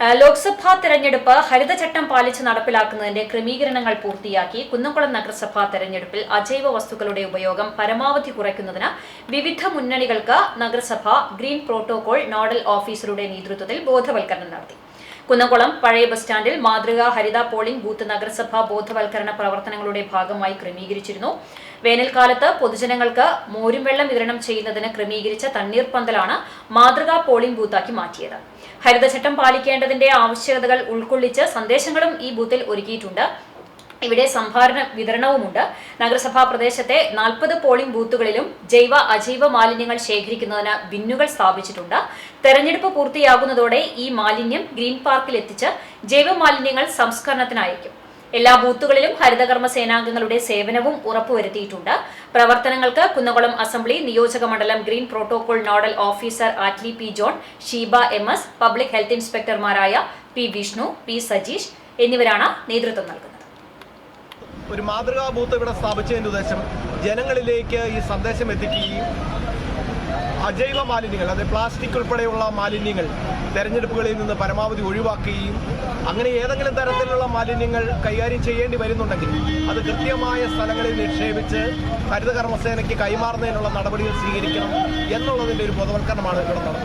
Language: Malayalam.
ലോക്സഭാ തെരഞ്ഞെടുപ്പ് ഹരിതചട്ടം പാലിച്ച് നടപ്പിലാക്കുന്നതിന്റെ ക്രമീകരണങ്ങൾ പൂർത്തിയാക്കി കുന്നംകുളം നഗരസഭാ തെരഞ്ഞെടുപ്പിൽ അജൈവ വസ്തുക്കളുടെ ഉപയോഗം പരമാവധി കുറയ്ക്കുന്നതിന് വിവിധ മുന്നണികൾക്ക് നഗരസഭ ഗ്രീൻ പ്രോട്ടോകോൾ നോഡൽ ഓഫീസറുടെ നേതൃത്വത്തിൽ ബോധവൽക്കരണം നടത്തി. കുന്നംകുളം പഴയ ബസ് സ്റ്റാൻഡിൽ മാതൃകാ ഹരിത പോളിംഗ് ബൂത്ത് നഗരസഭാ ബോധവൽക്കരണ പ്രവർത്തനങ്ങളുടെ ഭാഗമായി ക്രമീകരിച്ചിരുന്നു. വേനൽക്കാലത്ത് പൊതുജനങ്ങൾക്ക് മോരും വെള്ളം വിതരണം ചെയ്യുന്നതിന് ക്രമീകരിച്ച തണ്ണീർപ്പന്തലാണ് മാതൃകാ പോളിംഗ് ബൂത്താക്കി മാറ്റിയത്. ഹരിതചട്ടം പാലിക്കേണ്ടതിന്റെ ആവശ്യകതകൾ ഉൾക്കൊള്ളിച്ച് സന്ദേശങ്ങളും ഈ ബൂത്തിൽ ഒരുക്കിയിട്ടുണ്ട്. ഇവിടെ സംഭാരണ വിതരണവുമുണ്ട്. നഗരസഭാ പ്രദേശത്തെ നാൽപ്പത് പോളിംഗ് ബൂത്തുകളിലും ജൈവ അജൈവ മാലിന്യങ്ങൾ ശേഖരിക്കുന്നതിന് ബിന്നുകൾ സ്ഥാപിച്ചിട്ടുണ്ട്. തെരഞ്ഞെടുപ്പ് പൂർത്തിയാകുന്നതോടെ ഈ മാലിന്യം ഗ്രീൻ പാർക്കിൽ എത്തിച്ച് ജൈവ മാലിന്യങ്ങൾ സംസ്കരണത്തിന് അയക്കും എല്ലാ ബൂത്തുകളിലും ഹരിതകർമ്മ സേനാംഗങ്ങളുടെ സേവനവും ഉറപ്പുവരുത്തിയിട്ടുണ്ട്. പ്രവർത്തനങ്ങൾക്ക് കുന്നകുളം അസംബ്ലി നിയോജക മണ്ഡലം green protocol nodal officer Atli P John Sheeba M S public health ഇൻസ്പെക്ടർമാരായ P Vishnu P Sajeesh എന്നിവരാണ് നേതൃത്വം നൽകുന്നത്. ഒരു മാതൃകാ ബൂത്ത് ഇവിടെ സ്ഥാപിച്ചതിന്റെ ഉദ്ദേശം ജനങ്ങളിലേക്ക് ഈ സന്ദേശം എത്തിക്കുകയും അജൈവ മാലിന്യങ്ങൾ അതായത് പ്ലാസ്റ്റിക് ഉൾപ്പെടെയുള്ള മാലിന്യങ്ങൾ തെരഞ്ഞെടുപ്പുകളിൽ നിന്ന് പരമാവധി ഒഴിവാക്കുകയും അങ്ങനെ ഏതെങ്കിലും തരത്തിലുള്ള മാലിന്യങ്ങൾ കൈകാര്യം ചെയ്യേണ്ടി വരുന്നുണ്ടെങ്കിൽ അത് കൃത്യമായ സ്ഥലങ്ങളിൽ നിക്ഷേപിച്ച് ഹരിതകർമ്മസേനയ്ക്ക് കൈമാറുന്നതിനുള്ള നടപടികൾ സ്വീകരിക്കണം എന്നുള്ളതിന്റെ ഒരു ബോധവൽക്കരണമാണ് ഇവിടെ നടന്നത്.